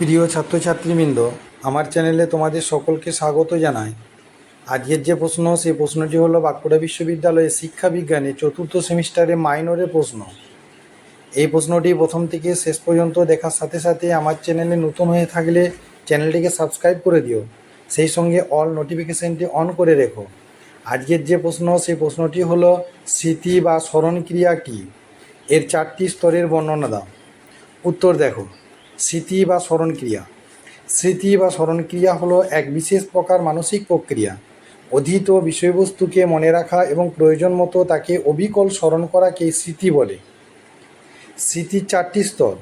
প্রিয় ছাত্রছাত্রীবৃন্দ, আমার চ্যানেলে তোমাদের সকলকে স্বাগত জানাই। আজকের যে প্রশ্ন, সেই প্রশ্নটি হলো বাঁকুড়া বিশ্ববিদ্যালয়ের শিক্ষা বিজ্ঞানে চতুর্থ সেমিস্টারে মাইনরের প্রশ্ন। এই প্রশ্নটি প্রথম থেকে শেষ পর্যন্ত দেখার সাথে সাথে আমার চ্যানেলে নতুন হয়ে থাকলে চ্যানেলটিকে সাবস্ক্রাইব করে দিও। সেই সঙ্গে অল নোটিফিকেশানটি অন করে রেখো। আজকের যে প্রশ্ন, সেই প্রশ্নটি হলো, স্মৃতি বা স্মরণক্রিয়া কী? এর চারটি স্তরের বর্ণনা দাও। উত্তর দেখো। স্মৃতি বা স্মরণক্রিয়া। স্মৃতি বা স্মরণক্রিয়া হলো এক বিশেষ প্রকার মানসিক প্রক্রিয়া। অধীত বিষয়বস্তুকে মনে রাখা এবং প্রয়োজন মতো তাকে অবিকল স্মরণ করাকে স্মৃতি বলে। স্মৃতির চারটি স্তর।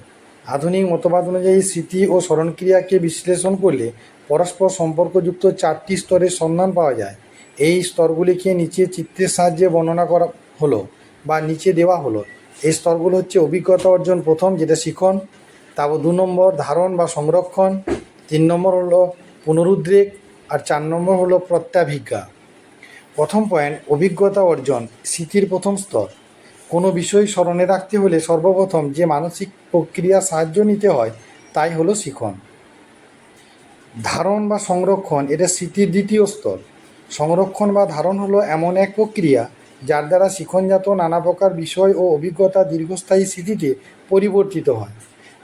আধুনিক মতবাদ অনুযায়ী স্মৃতি ও স্মরণক্রিয়াকে বিশ্লেষণ করলে পরস্পর সম্পর্কযুক্ত চারটি স্তরের সন্ধান পাওয়া যায়। এই স্তরগুলিকে নিচে চিত্রের সাহায্যে বর্ণনা করা হলো বা নিচে দেওয়া হলো। এই স্তরগুলো হচ্ছে অভিজ্ঞতা অর্জন প্রথম, যেটা শিখন তারপর দু নম্বর ধারণ বা সংরক্ষণ, তিন নম্বর হলো পুনরুদ্রেক আর চার নম্বর হলো প্রত্যাভিজ্ঞা। প্রথম পয়েন্ট অভিজ্ঞতা অর্জন, স্মৃতির প্রথম স্তর। কোনো বিষয় স্মরণে রাখতে হলে সর্বপ্রথম যে মানসিক প্রক্রিয়া সাহায্য নিতে হয়, তাই হলো শিখন। ধারণ বা সংরক্ষণ, এটা স্মৃতির দ্বিতীয় স্তর। সংরক্ষণ বা ধারণ হলো এমন এক প্রক্রিয়া যার দ্বারা শিখনজাত নানা প্রকার বিষয় ও অভিজ্ঞতা দীর্ঘস্থায়ী স্মৃতিতে পরিবর্তিত হয়।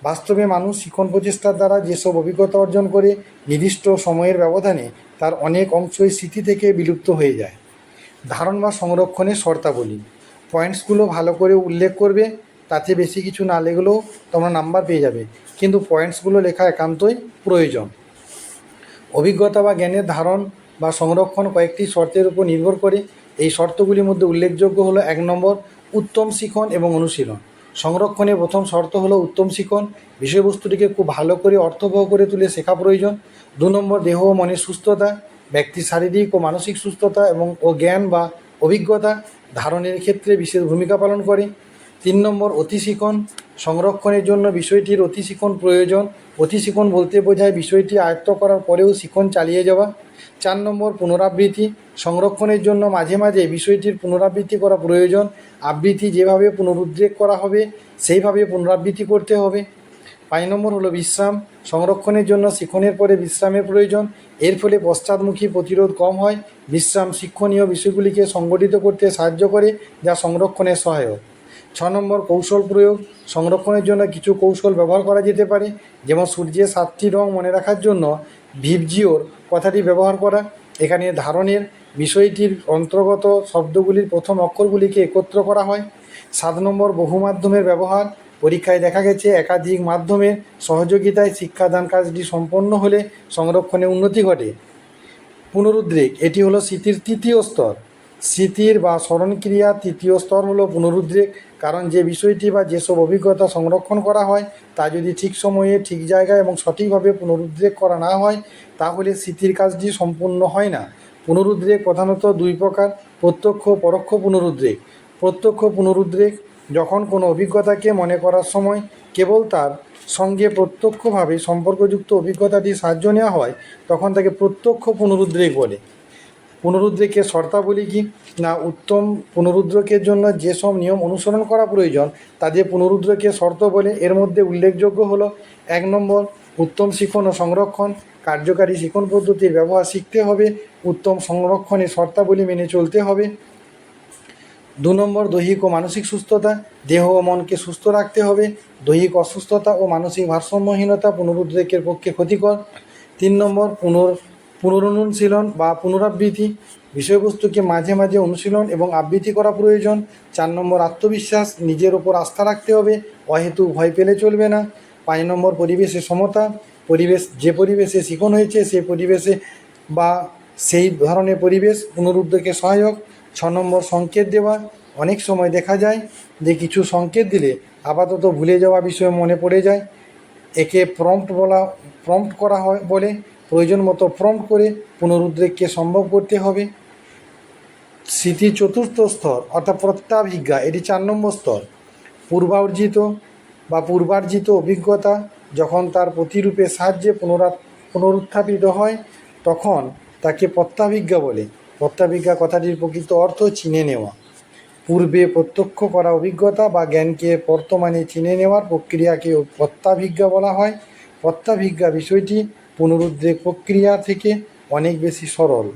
বাস্তবে মানুষ শিখন প্রচেষ্টার দ্বারা যেসব অভিজ্ঞতা অর্জন করে নির্দিষ্ট সময়ের ব্যবধানে তার অনেক অংশই স্মৃতি থেকে বিলুপ্ত হয়ে যায়। ধারণ বা সংরক্ষণের শর্তাবলী। পয়েন্টসগুলো ভালো করে উল্লেখ করবে, তাতে বেশি কিছু না লেগেলেও তোমরা নাম্বার পেয়ে যাবে, কিন্তু পয়েন্টসগুলো লেখা একান্তই প্রয়োজন। অভিজ্ঞতা বা জ্ঞানের ধারণ বা সংরক্ষণ কয়েকটি শর্তের উপর নির্ভর করে। এই শর্তগুলির মধ্যে উল্লেখযোগ্য হলো এক নম্বর, উত্তম শিখন এবং অনুশীলন। সংরক্ষণের প্রথম শর্ত হলো উত্তম শিখন বিষয়বস্তুটিকে খুব ভালো করে অর্থবহ করে তুলে শেখা প্রয়োজন। দু নম্বর, দেহ ও মনের সুস্থতা, ব্যক্তির শারীরিক ও মানসিক সুস্থতা এবং ও জ্ঞান বা অভিজ্ঞতা ধারণের ক্ষেত্রে বিশেষ ভূমিকা পালন করে। তিন নম্বর অতিশিখন সংরক্ষণের জন্য বিষয়টির অতিশিখন প্রয়োজন। অতিশিখন বলতে বোঝায় বিষয়টি আয়ত্ত করার পরেও শিখন চালিয়ে যাওয়া। চার নম্বর পুনরাবৃত্তি। সংরক্ষণের জন্য মাঝে মাঝে বিষয়টির পুনরাবৃত্তি করা প্রয়োজন। আবৃত্তি যেভাবে পুনরুদ্রেক করা হবে, সেইভাবে পুনরাবৃত্তি করতে হবে। পাঁচ নম্বর হলো বিশ্রাম। সংরক্ষণের জন্য শিক্ষণের পরে বিশ্রামের প্রয়োজন। এর ফলে পশ্চাদমুখী প্রতিরোধ কম হয়। বিশ্রাম শিক্ষণীয় বিষয়গুলিকে সংগঠিত করতে সাহায্য করে, যা সংরক্ষণের সহায়ক। ছ নম্বর কৌশল প্রয়োগ। সংরক্ষণের জন্য কিছু কৌশল ব্যবহার করা যেতে পারে, যেমন সূর্যের সাতটি রং মনে রাখার জন্য ভিবজিওর কথাটি ব্যবহার করা। এখানে ধারণের বিষয়টির অন্তর্গত শব্দগুলির প্রথম অক্ষরগুলিকে একত্র করা হয়। সাত নম্বর বহু মাধ্যমের ব্যবহার। পরীক্ষায় দেখা গেছে একাধিক মাধ্যমের সহযোগিতায় শিক্ষাদান কাজটি সম্পন্ন হলে সংরক্ষণে উন্নতি ঘটে। পুনরুদ্রেক, এটি হলো স্মৃতির তৃতীয় স্তর। স্মৃতির বা স্মরণক্রিয়া তৃতীয় স্তর হলো পুনরুদ্রেক। কারণ যে বিষয়টি বা যেসব অভিজ্ঞতা সংরক্ষণ করা হয়, তা যদি ঠিক সময়ে, ঠিক জায়গায় এবং সঠিকভাবে পুনরুদ্রেক করা না হয়, তাহলে স্মৃতির কাজটি সম্পূর্ণ হয় না। পুনরুদ্রেক প্রধানত দুই প্রকার, প্রত্যক্ষ পরোক্ষ পুনরুদ্রেক। প্রত্যক্ষ পুনরুদ্রেক যখন কোনো অভিজ্ঞতাকে মনে করার সময় কেবল তার সঙ্গে প্রত্যক্ষভাবে সম্পর্কযুক্ত অভিজ্ঞতাটি সাহায্য নেওয়া হয়, তখন তাকে প্রত্যক্ষ পুনরুদ্রেক বলে। পুনরুদ্রেকের শর্তাবলী কি? না, উত্তম পুনরুদ্রেকের জন্য যেসব নিয়ম অনুসরণ করা প্রয়োজন তাদের পুনরুদ্রেকের শর্ত বলে এর মধ্যে উল্লেখযোগ্য হলো, এক নম্বর, উত্তম শিখন ও সংরক্ষণ, কার্যকারী শিখন পদ্ধতির ব্যবহার শিখতে হবে, উত্তম সংরক্ষণের শর্তাবলী মেনে চলতে হবে। দু নম্বর, দৈহিক ও মানসিক সুস্থতা, দেহ ও মনকে সুস্থ রাখতে হবে, দৈহিক অসুস্থতা ও মানসিক ভারসাম্যহীনতা পুনরুদ্রেকের পক্ষে ক্ষতিকর। তিন নম্বর, পুনর পুনরনুশীলন বা পুনরাবৃত্তি বিষয়বস্তুকে মাঝে মাঝে অনুশীলন এবং আবৃত্তি করা প্রয়োজন। চার নম্বর, আত্মবিশ্বাস, নিজের ওপর আস্থা রাখতে হবে। অহেতু ভয় পেলে চলবে না। পাঁচ নম্বর, পরিবেশে সমতা। পরিবেশ, যে পরিবেশে শিখন হয়েছে সেই পরিবেশে বা সেই ধরনের পরিবেশ পুনরুদ্রেকের সহায়ক। ছ নম্বর, সংকেত দেওয়া। অনেক সময় দেখা যায় যে কিছু সংকেত দিলে আপাতত ভুলে যাওয়া বিষয়ে মনে পড়ে যায়। একে প্রম্পট বলা প্রম্পট করা হয় বলে। প্রয়োজন মতো প্রম্পট করে পুনরুদ্রেককে সম্ভব করতে হবে। স্মৃতি চতুর্থ স্তর অর্থাৎ প্রত্যাভিজ্ঞা, এটি চার নম্বর স্তর। পূর্বার্জিত বা পূর্বার্জিত অভিজ্ঞতা যখন তার প্রতিরূপে সাহায্যে পুনরা, পুনরুত্থাপিত হয়, তখন তাকে প্রত্যাভিজ্ঞা বলে। প্রত্যাভিজ্ঞা কথাটির প্রকৃত অর্থ চিনে নেওয়া। পূর্বে প্রত্যক্ষ করা অভিজ্ঞতা বা জ্ঞানকে বর্তমানে চিনে নেওয়ার প্রক্রিয়াকে প্রত্যাভিজ্ঞা বলা হয়। প্রত্যাভিজ্ঞা বিষয়টি পুনরুদ্রেক প্রক্রিয়া থেকে অনেক বেশি সরল।